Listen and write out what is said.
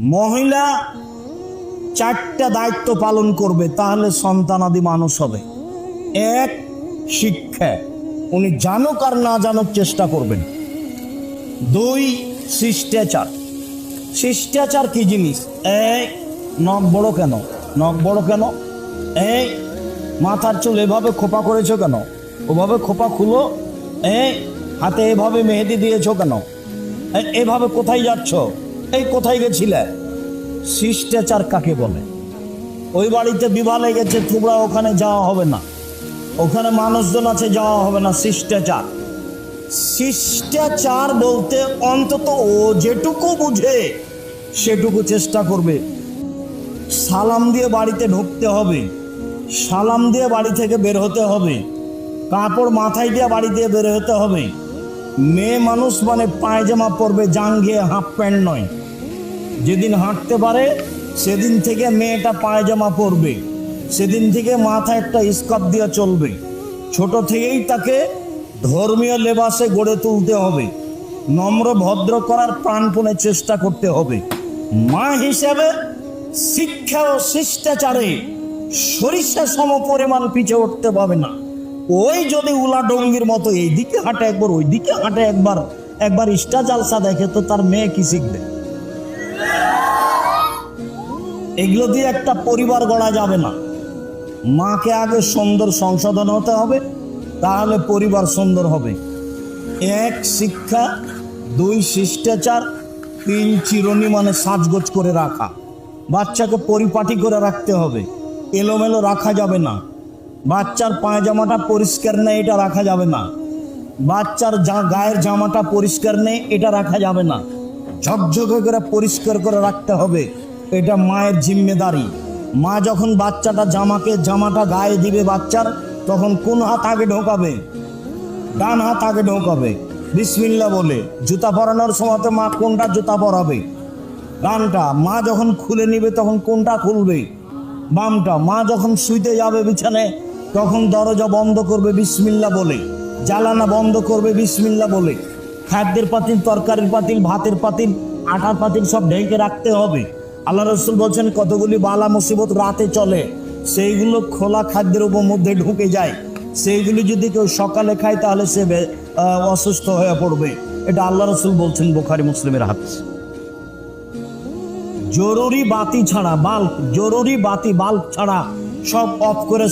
মহিলা চারটা দায়িত্ব পালন করবে, তাহলে সন্তানাদি মানুষ হবে। এক, শিক্ষা। উনি জানুক আর না জানুক চেষ্টা করবেন। দুই, শিষ্টাচার। শিষ্টাচার কি জিনিস? এই, নখ বড় কেন? নখ বড় কেন? এই, মাথার চুল এভাবে খোপা করেছ কেন? ওভাবে খোপা খুলো। এই, হাতে এভাবে মেহেদি দিয়েছ কেন? এভাবে কোথায় যাচ্ছ? এই কোথায় গেছিলে? শিষ্টাচার কাকে বলে? ওই বাড়িতে বিবাহ লেগেছে তোমরা ওখানে যাওয়া হবে না। ওখানে মানুষজন আছে, যাওয়া হবে না, শিষ্টাচার। শিষ্টাচার বলতে অন্তত ও যেটুকু বুঝে, সেটুকু চেষ্টা করবে। সালাম দিয়ে বাড়িতে ঢুকতে হবে। সালাম দিয়ে বাড়ি থেকে বের হতে হবে। কাপড় মাথায় দিয়ে বাড়ি দিয়ে বের হতে হবে। মেয়ে মানুষ মানে পায়জামা পরবে, জাঙ্গিয়ে হাফ প্যান্ট নয়। যেদিন হাঁটতে পারে, সেদিন থেকে মেয়েটা পায়জামা পরবে। সেদিন থেকে মাথায় একটা স্কার্ফ দিয়ে চলবে। ছোট থেকেই তাকে ধর্মীয় লেবাসে গড়ে তুলতে হবে। নম্র ভদ্র করার প্রাণপণে চেষ্টা করতে হবে। মা হিসেবে শিক্ষা ও শিষ্টাচারে সরিষা সম পরিমাণ পিছিয়ে উঠতে পাবে না। ওই যদি উলা ডঙ্গির মতো এইদিকে হাঁটে একবার, ওইদিকে হাঁটে একবার একবার ইস্টা জালসা দেখে তো তার মেয়ে কি শিখবে? এগুলো দিয়ে একটা পরিবার গড়া যাবে না। মাকে আগে সুন্দর সংশোধন হতে হবে, তাহলে পরিবার সুন্দর হবে। এক শিক্ষা, দুই শিষ্টাচার, তিন চিরনি মানে সাজগোজ করে রাখা। বাচ্চাকে পরিপাটি করে রাখতে হবে। এলোমেলো রাখা যাবে না। বাচ্চার পায়জামাটা পরিষ্কার নেই, এটা রাখা যাবে না। বাচ্চার যা গায়ের জামাটা পরিষ্কার নেই, এটা রাখা যাবে না। ঝকঝকে করে পরিষ্কার করে রাখতে হবে। এটা মায়ের জিম্মেদারি। মা যখন বাচ্চাটা জামাকে, জামাটা গায়ে দিবে বাচ্চার, তখন কোন হাত আগে ঢোকাবে? ডান হাত আগে ঢোকাবে। বিসমিল্লা বলে, জুতা পরানোর সময় মা কোনটা জুতা পরাবে? ডানটা। মা যখন খুলে নিবে তখন কোনটা খুলবে? বামটা। মা যখন শুইতে যাবে বিছানে তখন দরজা বন্ধ করবে বিসমিল্লা বলে। জ্বালানা বন্ধ করবে বিসমিল্লা বলে। খাদ্যের পাতিল, তরকারির পাতিল, ভাতের পাতিল, আটার পাতিল সব ঢেকে রাখতে হবে। আল্লাহ রসুল বলছেন, কতগুলি বালা মুসিবত রাতে চলে, সেইগুলো খোলা খাদ্যের উপর মধ্যে ঢুকে যায়। সেইগুলি যদি কেউ সকালে খায়, তাহলে সে অসুস্থ হয়ে পড়বে। এটা আল্লাহ রসুল বলছেন বোখারি মুসলিমের হাদিস। জরুরি বাতি ছাড়া, বাল্ব, জরুরি বাতি, বাল্ব ছাড়া সব অফ করে